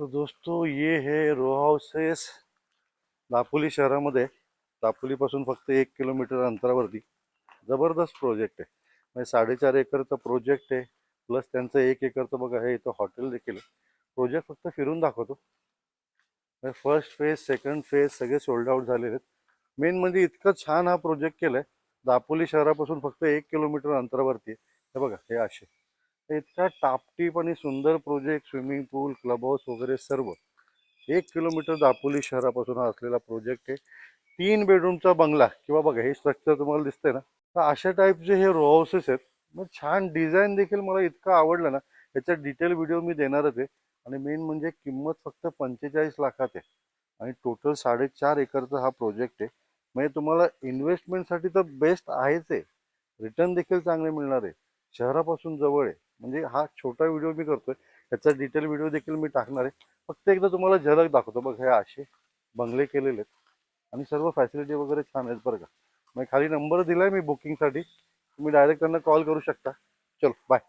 तो दोस्तों ये है रो हाऊसेस दापोली शहरामध्ये दापोलीपासून फक्त एक किलोमीटर अंतरावरती जबरदस्त प्रोजेक्ट आहे. म्हणजे साडेचार एकरचा प्रोजेक्ट आहे. प्लस त्यांचं एक एकरचं बघा हे इथं हॉटेल देखील आहे. प्रोजेक्ट फक्त फिरून दाखवतो. फर्स्ट फेज सेकंड फेज सगळे सोल्ड आउट झालेले आहेत. मेन म्हणजे इतकं छान हा प्रोजेक्ट केलाय. दापोली शहरापासून फक्त एक किलोमीटर अंतरावरती आहे. हे बघा हे असे. इतका टापटीप आणि सुंदर project swimming pool club house वगैरे सर्व एक किलोमीटर दापोली शहरापासून हा असलेला प्रोजेक्ट आहे. तीन बेडरूमचा बंगला किंवा बघा हे स्ट्रक्चर तुम्हाला दिसतंय ना तर अशा टाईपचे हे रो हाऊसेस आहेत. मग छान डिझाईन देखील मला इतकं आवडलं ना याचा डिटेल व्हिडिओ मी देणारच आहे. आणि मेन म्हणजे किंमत फक्त पंचेचाळीस लाखात आहे. आणि टोटल साडेचार एकरचा हा प्रोजेक्ट आहे. म्हणजे तुम्हाला इन्व्हेस्टमेंटसाठी तर बेस्ट आहेच आहे. रिटर्न देखील चांगले मिळणार आहे. शहरापासून जवळ आहे. म्हणजे हा छोटा व्हिडिओ मी करतोय याचा डिटेल व्हिडिओ देखील मी टाकणार आहे. फक्त एकदा तुम्हाला झलक दाखवतो. बघ हे असे बंगले केलेले आहेत. आणि सर्व फॅसिलिटी वगैरे छान आहेत बरं का. मग खाली नंबर दिला आहे मी बुकिंगसाठी तुम्ही डायरेक्ट त्यांना कॉल करू शकता. चलो बाय